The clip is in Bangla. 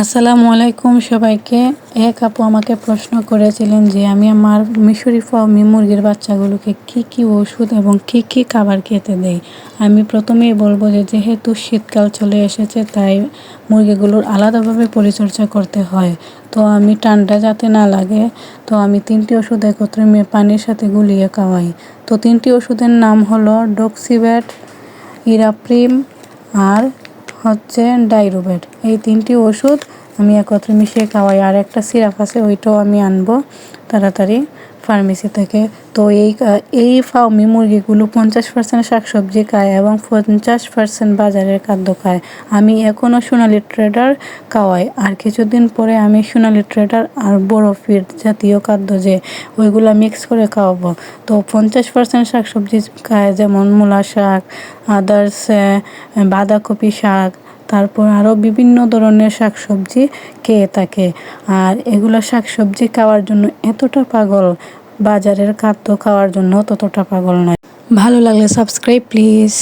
আসসালামু আলাইকুম সবাইকে। এক আপু আমাকে প্রশ্ন করেছিলেন যে, আমি আমার মিশরি ফার্মি মুরগির বাচ্চাগুলোকে কি কি ওষুধ এবং কি কি খাবার খেতে দেই? আমি প্রথমেই বলব যে, যেহেতু শীতকাল চলে এসেছে, তাই মুরগিগুলোর আলাদাভাবে পরিচর্যা করতে হয়। তো আমি ঠান্ডা যাতে না লাগে, তো আমি তিনটি ওষুধ একত্রে মে- পানির সাথে গুলিয়ে খাওয়াই। তো তিনটি ওষুধের নাম হলো ডক্সিব্যাট, ইরাপ্রিম আর হচ্ছে ডাইরোবেট এই তিনটি ওষুধ আমি একত্রে মিশিয়ে খাওয়াই। আর একটা সিরাপ আছে, ওইটাও আমি আনব তাড়াতাড়ি। ফার্মেসি থেকে। তো এই এই ফার্মি মুরগিগুলো পঞ্চাশ পার্সেন্ট শাকসবজি খায় এবং পঞ্চাশ পার্সেন্ট বাজারের খাদ্য খায়। আমি এখনও সোনালি ট্রেডার খাওয়াই আর কিছুদিন পরে আমি সোনালি ট্রেডার আর বড় জাতীয় খাদ্য যে, ওইগুলো মিক্স করে খাওয়াবো। তো পঞ্চাশ পার্সেন্ট শাকসবজি খায় যেমন মূলা শাক আদার্স বাঁধাকপি শাক, তারপর আরও বিভিন্ন ধরনের শাকসবজি খেয়ে থাকে। আর এগুলো শাকসবজি খাওয়ার জন্য এতটা পাগল বাজারের খাদ্য খাওয়ার জন্য ততটা পাগল নয়। ভালো লাগলে সাবস্ক্রাইব প্লিজ